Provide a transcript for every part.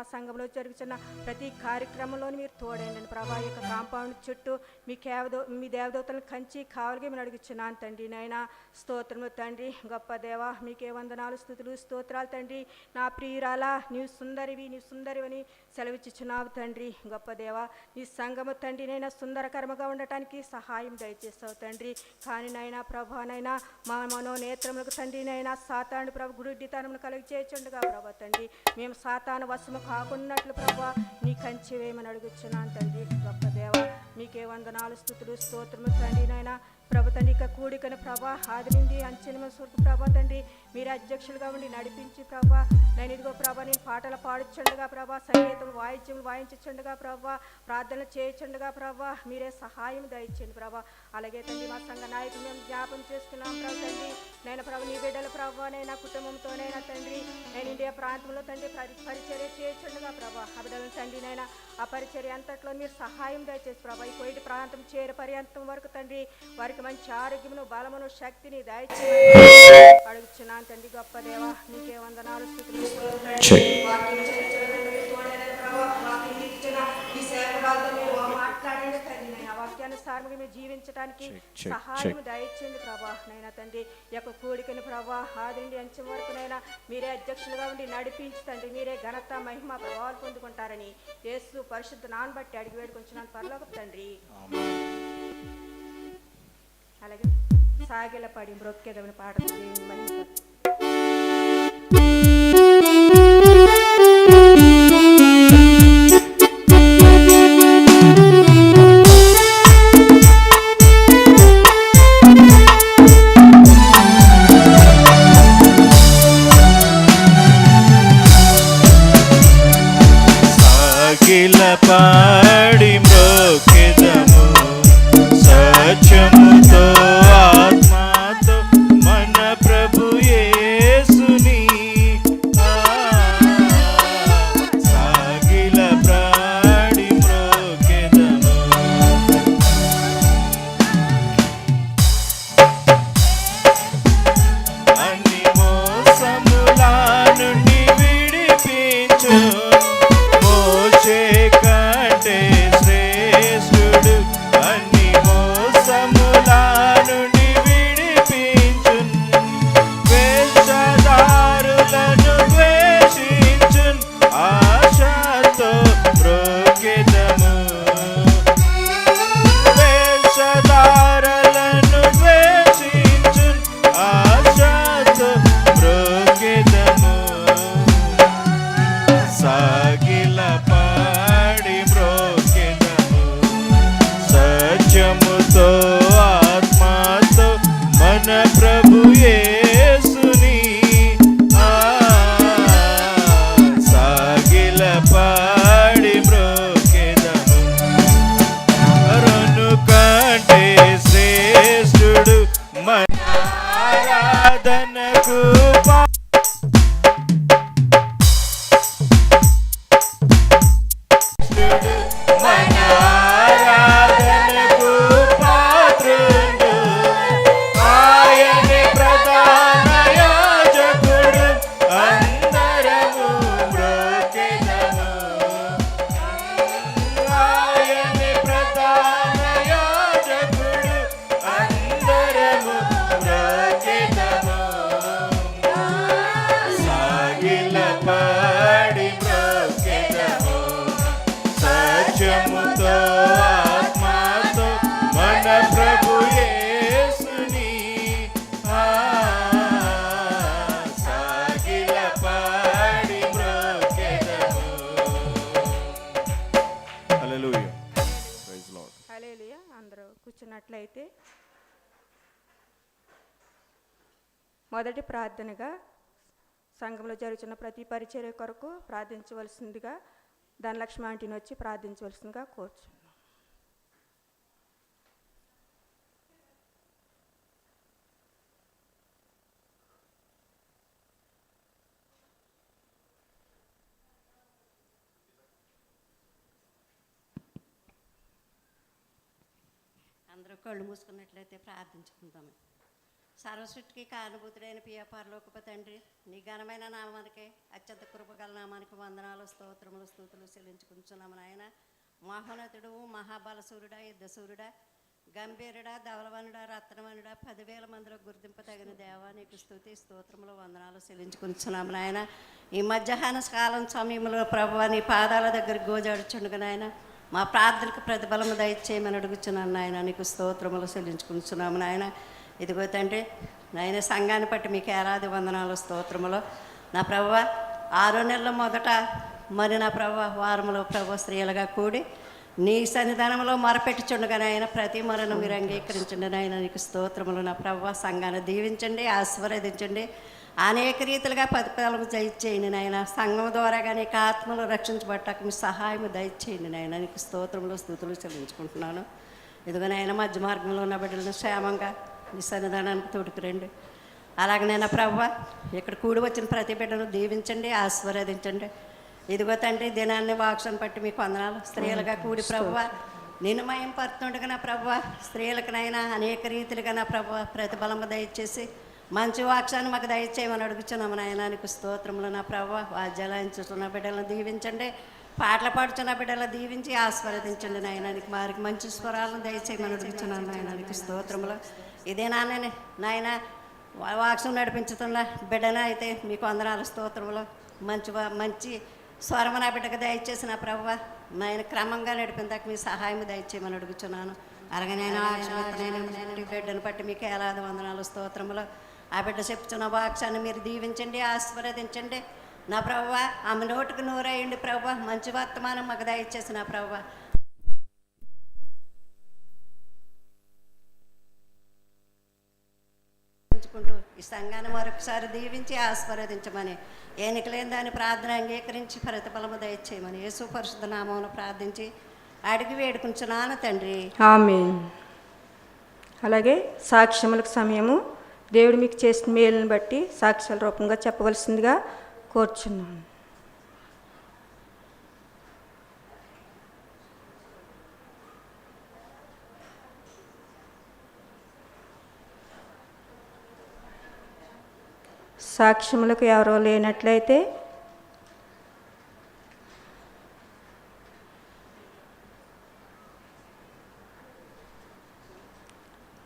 మా సంఘంలో జరుగుతున్న ప్రతి కార్యక్రమంలో మీరు తోడండి. ప్రభా యొక్క కాంపౌండ్ చుట్టూ మీ కేవదో మీ దేవదూతలను కంచి కావలిగా మేము అడుగుచున్నాను తండ్రి. నాయన స్తోత్రము తండ్రి. గొప్ప దేవ మీకే వందనాలు స్థుతులు స్తోత్రాలు తండ్రి. నా ప్రియురాల నీవు సుందరివి నీవు సుందరివని సెలవిచ్చుచున్నావు తండ్రి. గొప్ప దేవ నీ సంఘము తండ్రి నైనా సుందరకర్మగా ఉండటానికి సహాయం దయచేస్తావు తండ్రి. కానీ నైనా ప్రభానైనా మా మనోనేత్రములకు తండ్రి నైనా సాతాను ప్రభు గుడితనమును కలిగి చేయుచుండగా ప్రభా తండ్రి. మేము సాతాను వశము కాకున్నట్లు ప్రభా నీ కంచి వేయమని అడుగుచున్నాను తండ్రి గొప్ప దేవ. మీకే వందనాలు స్థుతులు స్తోత్రము తండ్రి నాయన. ప్రభు తండ్రి ఇక కూడికను ప్రభా ఆది అంచెనిమ సూర్పు ప్రభా తండ్రి. మీరు అధ్యక్షులుగా ఉండి నడిపించి ప్రభా. నేను ఇదిగో ప్రభా నేను పాటలు పాడుచుండగా ప్రభా సంగీతం వాయిద్యం వాయించుచుండగా ప్రభా ప్రార్థనలు చేయుచుండగా ప్రభా మీరే సహాయం దయచేయండి ప్రభా. అలాగే తండ్రి మా సంఘ నాయకులు మేము జ్ఞాపం చేసుకున్నాం ప్రభు తండ్రి. నేను ప్రభు నీ బిడ్డలు ప్రభా నేను కుటుంబంతోనైనా తండ్రి. నేను ఇండియా ప్రాంతంలో తండ్రి పరి పరిచర్య చేయుచుండగా ప్రభా. ఆ బిడ్డలను తండ్రి నైనా ఆ పరిచర్య అంతట్లో మీరు సహాయం దయచేసి ప్రభా ఈ కోయిటి ప్రాంతం చేరు పర్యంతం వరకు తండ్రి వారికి మంచి ఆరోగ్యమును బలమును శక్తిని దయచేసి అడుగుచున్నాను. తండ్రి గొప్ప దేవ నీకే వందనాలు స్థుతులు స్తోత్రాలు. చెయ్. వాక్యం చదివించడం మీరు తోడైన ప్రభా, వాక్యం ఇచ్చిన ఈ సేవకురాలతో మీరు మాట్లాడండి తండ్రి నాయన. వాక్యానుసారముగా మీరు జీవించడానికి చెయ్, చెయ్, సహాయం దయచేయండి ప్రభా నైనా తండ్రి యొక్క కూడికని ప్రభా ఆదిండి అంచెం వరకు నైనా మీరే అధ్యక్షులుగా ఉండి నడిపించి తండ్రి మీరే ఘనత మహిమ ప్రభావాలు పొందుకుంటారని యేసు పరిశుద్ధ నాన్న బట్టి అడిగి వేడుకొంచున్నాను పరలోక తండ్రి అలాగే సాగిల పడి మ్రొక్కేదమని పాట మహిమ మొదటి ప్రార్థనగా సంఘంలో జరుగుతున్న ప్రతి పరిచర్య కొరకు ప్రార్థించవలసిందిగా ధనలక్ష్మి ఆంటీని వచ్చి ప్రార్థించవలసిందిగా కోరుచున్నాం. అందరూ కళ్ళు మూసుకున్నట్లయితే ప్రార్థించుకుందాం. సర్వసృష్టికి కానుభూతుడైన పియ లోకప తండ్రి నీ ఘనమైన నామానికి అత్యంత కృపగల నామానికి వందనాలు స్తోత్రములు స్థూతులు చెల్లించుకుంటున్నాము నాయన. మహోన్నతుడు మహాబలసూరుడా యుద్ధసూరుడా గంభీరుడా ధవలవనుడా రత్నవనుడా పదివేల మందిలో గుర్తింపదగిన దేవా నీకు స్థుతి స్తోత్రములు వందనాలు చెల్లించుకుంటున్నాము నాయన. ఈ మధ్యాహ్న కాలం సమయంలో ప్రభు నీ పాదాల దగ్గర గోజాడుచుండగా నాయన. మా ప్రార్థనకు ప్రతిఫలము దయచేయమని అడుగుచున్నాను నాయన. నీకు స్తోత్రములు చెల్లించుకుంటున్నాము నాయన. ఇదిగో తండ్రి నాయన సంఘాన్ని బట్టి మీకు ఏలాది వందనాలు స్తోత్రములు. నా ప్రభు ఆరో నెలల మొదట మరి నా ప్రభు వారములో ప్రభు స్త్రీలుగా కూడి నీ సన్నిధానంలో మరపెట్టుచుండగా నాయన ప్రతి మరణం మీరు అంగీకరించండి నాయన. నీకు స్తోత్రములు నా ప్రభు సంఘాన్ని దీవించండి ఆశీర్వదించండి. అనేక రీతిలుగా ప్రతిఫలము దయచేయండి నాయన. సంఘం ద్వారా కానీ ఆత్మలు రక్షించబట్టకు మీ సహాయం దయచేయండి నాయన. నీకు స్తోత్రములు స్థుతులు చెల్లించుకుంటున్నాను. ఇదిగో నాయన మధ్య మార్గంలో ఉన్న బిడ్డలను క్షేమంగా నీ సన్నిధానానికి తోడుకురండి అలాగే నేను ప్రభు ఇక్కడ కూడి వచ్చిన ప్రతి బిడ్డను దీవించండి ఆశీర్వదించండి. ఇదిగో తండ్రి దినాన్ని వాక్షన్ పట్టి మీకు వందనాలు. స్త్రీలుగా కూడి ప్రభువ నేను మయం పడుతుండగా నా ప్రభు స్త్రీలకునైనా అనేక రీతిలుగా నా ప్రభు ప్రతిఫలము దయచేసి మంచి వాక్సాన్ని మాకు దయచేయమని అడుగుచున్నాము నాయన. నీకు స్తోత్రములు నా ప్రభు వాద్యాలయించుతున్న బిడ్డలను దీవించండి. పాటలు పాడుచున్న బిడ్డలను దీవించి ఆస్వాదించండి నాయనానికి వారికి మంచి స్వరాలను దయచేయమని అడుగుచున్నాను నాయనానికి స్తోత్రములు. ఇదే నాన్న నాయన వాక్సం నడిపించుతున్న బిడ్డన అయితే మీకు వందనాలు స్తోత్రములు. మంచి మంచి స్వరము నా బిడ్డకు దయచేసి నా ప్రభు నాయన క్రమంగా నడిపిందాక మీ సహాయం దయచేయమని అడుగుచున్నాను. అలాగే నేను నేను బిడ్డను బట్టి మీకు ఏలాది వందనాలు స్తోత్రములు. ఆ బిడ్డ చెప్తున్న వాక్సాన్ని మీరు దీవించండి ఆశీర్వదించండి. నా ప్రభు ఆమె నోటికి నూరేయండి ప్రభు మంచి వర్తమానం మాకు దయచేసి నా ప్రభు ఉంచుకుంటూ ఈ సంఘాన్ని మరొకసారి దీవించి ఆస్వాదించమని ఎన్నికలేని దాని ప్రార్థన అంగీకరించి ప్రతిఫలము దయచేయమని యేసు పరిశుద్ధ నామమును ప్రార్థించి అడిగి వేడుకుంటున్నాను తండ్రి. ఆమెన్. అలాగే సాక్ష్యములకు సమయము దేవుడు మీకు చేసిన మేలుని బట్టి సాక్ష్యాల రూపంగా చెప్పవలసిందిగా కోరుచున్నాను. సాక్ష్యములకు ఎవరో లేనట్లయితే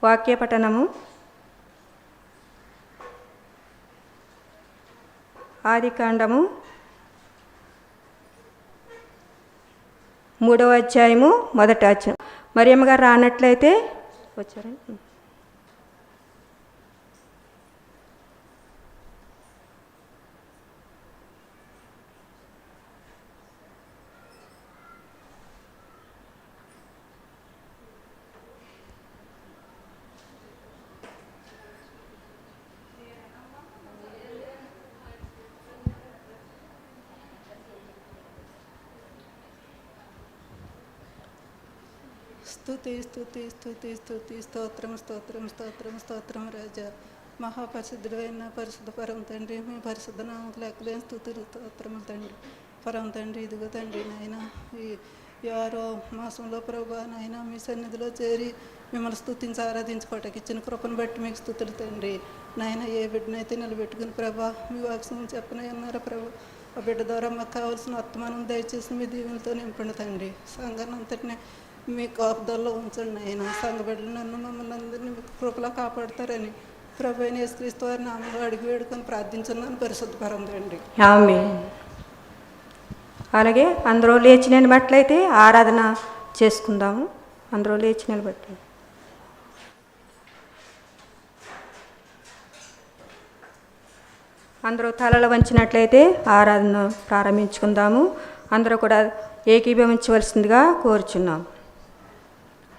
వాక్య పఠనము ఆదికాండము మూడవ అధ్యాయము మొదటి అధ్యాయం మరియమ్మ గారు రానట్లయితే వచ్చారండి స్థుతి స్థుతి స్థుతి స్థుతి స్తోత్రం స్తోత్రం స్తోత్రం స్తోత్రం రాజా. మహాపరిశుద్ధుడైన పరిశుద్ధ పరం తండ్రి మీ పరిశుద్ధ నామకు లెక్కలేని స్థుతులు స్తోత్రములు తండ్రి. పరం తండ్రి ఇదిగో తండ్రి నాయన ఈ ఆరో మాసంలో ప్రభా నాయన మీ సన్నిధిలో చేరి మిమ్మల్ని స్థుతించి ఆరాధించుకోవటానికి ఇచ్చిన కృపను బట్టి మీకు స్థుతులు తండ్రి. నాయన ఏ బిడ్డనైతే నిలబెట్టుకుని ప్రభా మీ వాక్సం చెప్పనే అన్నారా ప్రభా ఆ బిడ్డ ద్వారా మాకు కావాల్సిన వర్తమానం దయచేసి మీ దీవెనతో నింపండి తండ్రి. సంఘాన్ని అంతటిని మీ కాపుదల్లో ఉంచండి ఆయన సంఘ నన్ను మమ్మల్ని అందరినీ మీ కృపలో కాపాడతారని ప్రభు అయిన యేసుక్రీస్తు వారిని నామంలో అడిగి వేడుకొని ప్రార్థించున్నాను. పరిశుద్ధపరం తండ్రి. ఆమె అలాగే అందరూ లేచి నిలబట్లయితే ఆరాధన చేసుకుందాము. అందరూ లేచి నిలబట్టి అందరూ తలలు వంచినట్లయితే ఆరాధన ప్రారంభించుకుందాము. అందరూ కూడా ఏకీభవించవలసిందిగా కోరుచున్నాం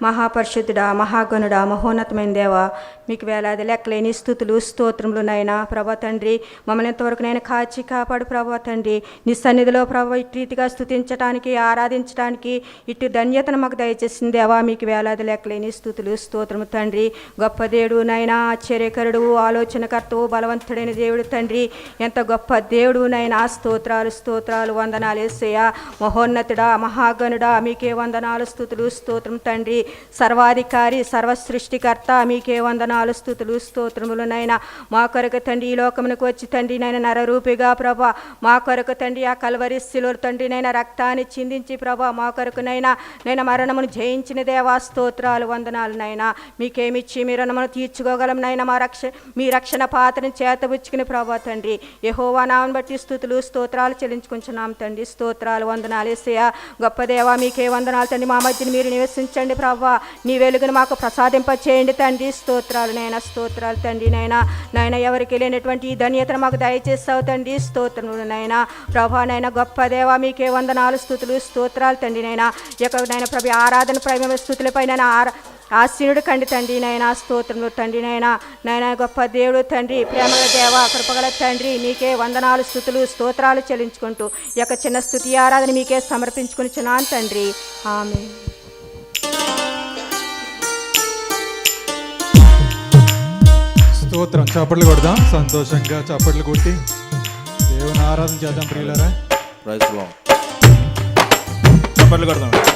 మహాపరిశుద్ధుడా మహాగణుడా మహోన్నతమైన దేవా మీకు వేలాది లెక్కలేని స్థుతులు స్తోత్రములు నైనా ప్రభా తండ్రి మమ్మల్ని ఇంతవరకు నేను కాచి కాపాడు ప్రభా తండ్రి. నీ సన్నిధిలో ప్రభా ఇటు రీతిగా స్థుతించడానికి ఆరాధించడానికి ఇటు ధన్యతను మాకు దయచేసింది దేవా. మీకు వేలాది లెక్కలేని స్థుతులు స్తోత్రము తండ్రి. గొప్ప దేవుడు నైనా ఆశ్చర్యకరుడు ఆలోచనకర్తవు బలవంతుడైన దేవుడు తండ్రి. ఎంత గొప్ప దేవుడు నైనా స్తోత్రాలు స్తోత్రాలు వందనాలు ఏసయ్య. మహోన్నతుడా మహాగణుడా మీకే వందనాలు స్థుతులు స్తోత్రం తండ్రి. సర్వాధికారి సర్వ సృష్టికర్త మీకే వందనాలు స్థుతులు స్తోత్రములు నైనా. మా కొరకు తండ్రి ఈ లోకమునకు వచ్చి తండ్రి నైనా నరరూపిగా ప్రభా. మా కొరకు తండ్రి ఆ కల్వరి శిలువ తండ్రి నైనా రక్తాన్ని చిందించి ప్రభా. మా కొరకునైనా నేను మరణమును జయించిన దేవా స్తోత్రాలు వందనాలు నైనా. మీకేమిచ్చి మీ రుణమును తీర్చుకోగలం నైనా మా రక్ష మీ రక్షణ పాత్రను చేతబుచ్చుకుని ప్రభా తండ్రి. యహోవా నామను బట్టి స్థుతులు స్తోత్రాలు చెల్లించుకుంటున్నాం తండ్రి. స్తోత్రాలు వందనాలు ఏసయ్య. గొప్ప దేవా మీకే వందనాలు తండ్రి. మా మధ్యని మీరు నివసించండి ప్రభా. నీ వెలుగును మాకు ప్రసాదింప చేయండి తండ్రి. స్తోత్రాలు నైనా స్తోత్రాలు తండ్రి నైనా నాయన ఎవరికి లేనటువంటి ఈ ధన్యతను మాకు దయచేస్తావు తండ్రి. స్తోత్రములు నైనా ప్రభా నైనా గొప్ప దేవ మీకే వందనాలు స్థుతులు స్తోత్రాలు తండ్రి నైనా యొక్క నైనా ప్రభు ఆరాధన ప్రేమ స్థుతులపై నైనా ఆరా ఆశీనుడు కండి తండ్రి నైనా స్తోత్రములు తండ్రి నైనా నాయన గొప్ప దేవుడు తండ్రి ప్రేమల దేవ కృపగల తండ్రి మీకే వందనాలు స్థుతులు స్తోత్రాలు చెల్లించుకుంటూ యొక్క చిన్న స్థుతి ఆరాధన మీకే సమర్పించుకుని చున్నాను తండ్రి. ఆమె స్తోత్రం. చప్పట్లు కొడదాం. సంతోషంగా చప్పట్లు కొట్టి దేవుని ఆరాధన చేద్దాం ప్రియులరా. చప్పట్లు కొడదాం.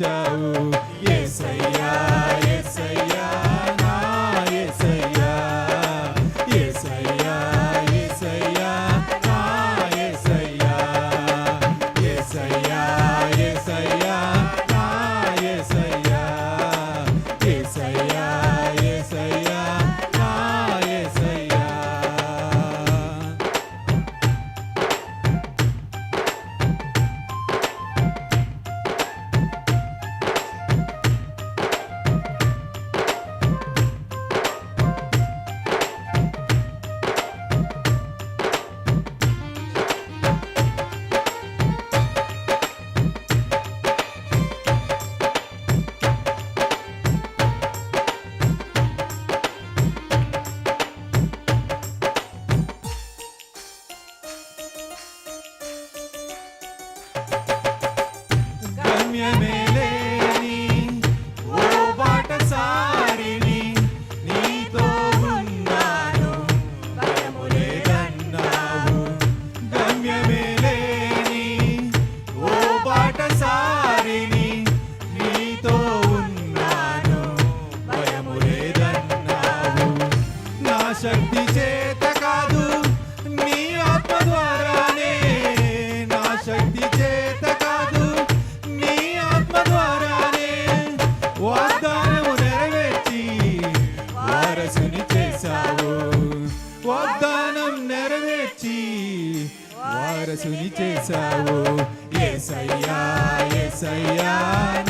Tau. వారసుని చేశావు ఏసయ్యా ఏసయ్యా నా ఏసయ్యా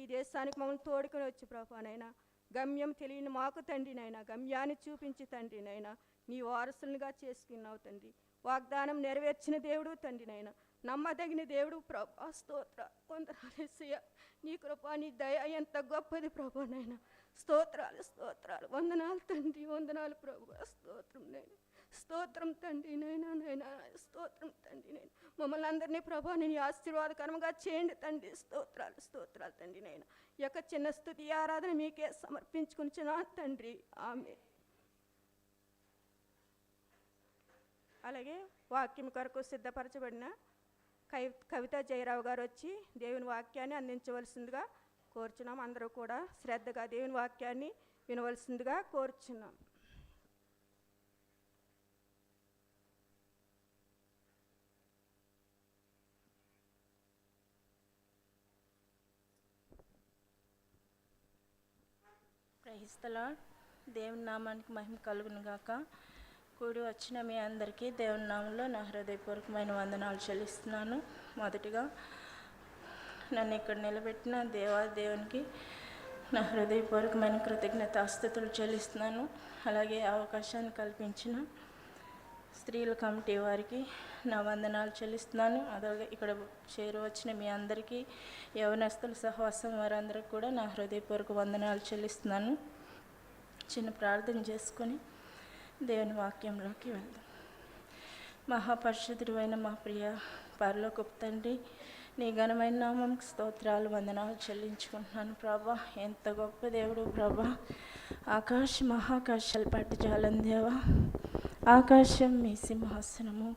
ఈ దేశానికి మమ్మల్ని తోడుకొని వచ్చి ప్రభానైనా గమ్యం తెలియని మాకు తండ్రి గమ్యాన్ని చూపించి తండ్రి నీ వారసులుగా చేసుకున్నావు తండ్రి. వాగ్దానం నెరవేర్చిన దేవుడు తండ్రి నమ్మదగిన దేవుడు ప్రభు స్తోత్ర. కొందరాలేసయ్య నీ కృప నీ దయ ఎంత గొప్పది ప్రభానైనా నాయన. స్తోత్రాలు స్తోత్రాలు. వందనాలు తండ్రి వందనాలు ప్రభు స్తోత్రం నేను స్తోత్రం తండ్రి నైనా నైనా స్తోత్రం తండ్రి నేను మమ్మల్ని అందరినీ ప్రభా నేను ఆశీర్వాదకరంగా చేయండి తండ్రి. స్తోత్రాలు స్తోత్రాలు తండ్రి నైనా ఈ యొక్క చిన్న స్థుతి ఆరాధన మీకే సమర్పించుకునిచున్నా తండ్రి. ఆమె అలాగే వాక్యం కొరకు సిద్ధపరచబడిన కవి కవిత జయరావు గారు వచ్చి దేవుని వాక్యాన్ని అందించవలసిందిగా కోరుచున్నాం. అందరూ కూడా శ్రద్ధగా దేవుని వాక్యాన్ని వినవలసిందిగా కోరుచున్నాం. క్రైస్తలా దేవుని నామానికి మహిమ కలుగును గాక. కూడి వచ్చిన మీ అందరికీ దేవుని నామంలో నా హృదయపూర్వకమైన వందనాలు చెల్లిస్తున్నాను. మొదటిగా నన్ను ఇక్కడ నిలబెట్టిన దేవా దేవునికి నా హృదయపూర్వకమైన కృతజ్ఞత కృతజ్ఞతాస్థుతులు చెల్లిస్తున్నాను. అలాగే అవకాశాన్ని కల్పించిన స్త్రీల కమిటీ వారికి నా వందనాలు చెల్లిస్తున్నాను. అలాగే ఇక్కడ చేరువచ్చిన మీ అందరికీ యవనస్తుల సహవాసం వారందరికీ కూడా నా హృదయపూర్వక వందనాలు చెల్లిస్తున్నాను. చిన్న ప్రార్థన చేసుకొని దేవుని వాక్యంలోకి వెళ్దాం. మహాపరిశుద్ధుడైన మా ప్రియ పరలోకపు తండ్రి నీ ఘనమైన నామంకి స్తోత్రాలు వందనాలు చెల్లించుకుంటున్నాను ప్రభా. ఎంత గొప్ప దేవుడు ప్రభా. ఆకాశ మహాకాశాలు పట్టుజాలం దేవా. ఆకాశం మీ సింహాసనము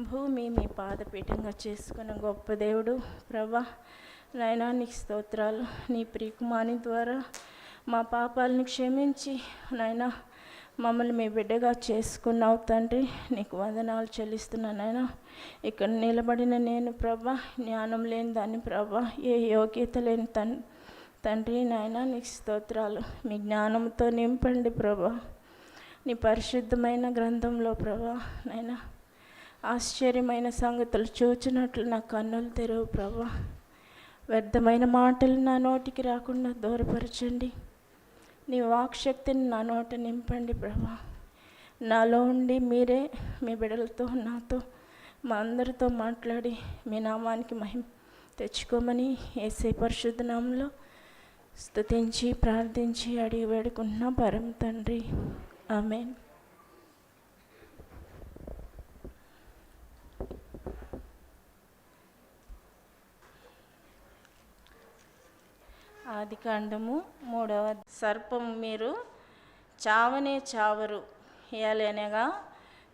భూమి మీ పాదపీఠంగా చేసుకున్న గొప్ప దేవుడు ప్రభా. నాయనా నీకు స్తోత్రాలు నీ ప్రియకుమాని ద్వారా మా పాపాలను క్షమించి నాయనా మమ్మల్ని మీ బిడ్డగా చేసుకున్నావు తండ్రి. నీకు వందనాలు చెల్లిస్తున్నాను నాయన. ఇక్కడ నిలబడిన నేను ప్రభా జ్ఞానం లేని దాన్ని ప్రభా ఏ యోగ్యత లేని తన్ తండ్రి నాయన నీకు స్తోత్రాలు. మీ జ్ఞానంతో నింపండి ప్రభా. నీ పరిశుద్ధమైన గ్రంథంలో ప్రభా నాయన ఆశ్చర్యమైన సంగతులు చూచినట్లు నా కన్నులు తెరవు ప్రభా. వ్యర్థమైన మాటలు నా నోటికి రాకుండా దూరపరచండి. నీ వాక్శక్తిని నా నోట నింపండి ప్రభా. నాలో ఉండి మీరే మీ బిడ్డలతో నాతో మా అందరితో మాట్లాడి మీ నామానికి మహిమ తెచ్చుకోమని ఏసే పరిశుద్ధ నామంలో స్తుతించి ప్రార్థించి అడిగి వేడుకున్న పరం తండ్రి. ఆమెన్. ఆది కాండము మూడవ సర్పం మీరు చావనే చావరు. ఏలనగా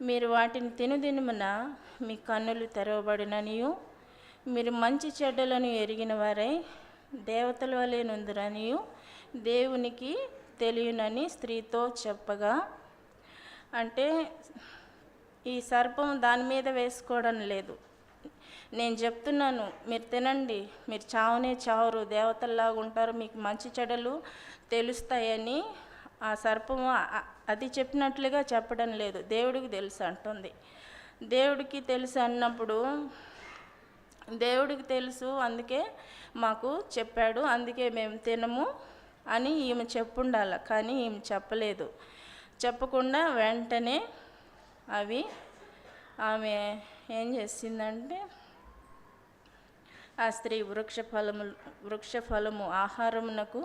మీరు వాటిని తినుదినుమున మీ కన్నులు తెరవబడిననియు మీరు మంచి చెడ్డలను ఎరిగిన వారై దేవతల వలె నుందురనియు దేవునికి తెలియనని స్త్రీతో చెప్పగా అంటే ఈ సర్పం దాని మీద వేసుకోవడం లేదు. నేను చెప్తున్నాను మీరు తినండి. మీరు చావునే చావరు దేవతల్లాగా ఉంటారు. మీకు మంచి చెడలు తెలుస్తాయని ఆ సర్పము అది చెప్పినట్లుగా చెప్పడం లేదు. దేవుడికి తెలుసు అంటుంది. దేవుడికి తెలుసు అన్నప్పుడు దేవుడికి తెలుసు అందుకే మాకు చెప్పాడు. అందుకే మేము తినము అని ఈమె చెప్పుండాల కానీ ఈమె చెప్పలేదు. చెప్పకుండా వెంటనే అవి ఆమె ఏం చేసిందంటే ఆ స్త్రీ వృక్ష ఫలము వృక్ష ఫలము ఆహారమునకు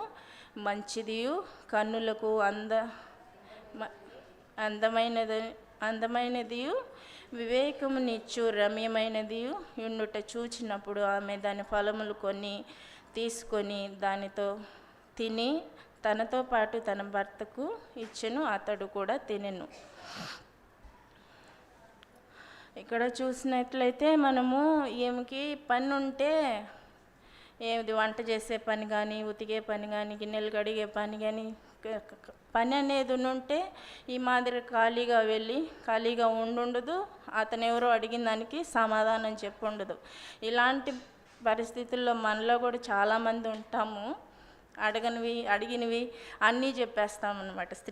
మంచిదియు కన్నులకు అంద మ- అందమైనది అందమైనదియు వివేకమునిచ్చు రమ్యమైనదియు ఉండుట చూచినప్పుడు ఆమె దాని ఫలములు కొన్ని తీసుకొని దానితో తిని తనతో పాటు తన భర్తకు ఇచ్చెను అతడు కూడా తినెను. ఇక్కడ చూసినట్లయితే మనము ఈమెకి పని ఉంటే ఏది వంట చేసే పని కానీ ఉతికే పని కానీ గిన్నెలు కడిగే పని కానీ పని అనేది ఉంటే ఈ మాదిరి ఖాళీగా వెళ్ళి ఖాళీగా ఉండుండదు. అతను ఎవరో అడిగిన దానికి సమాధానం చెప్పుండదు. ఇలాంటి పరిస్థితుల్లో మనలో కూడా చాలామంది ఉంటాము. అడగనివి అడిగినవి అన్నీ చెప్పేస్తామన్నమాట. స్త్రీ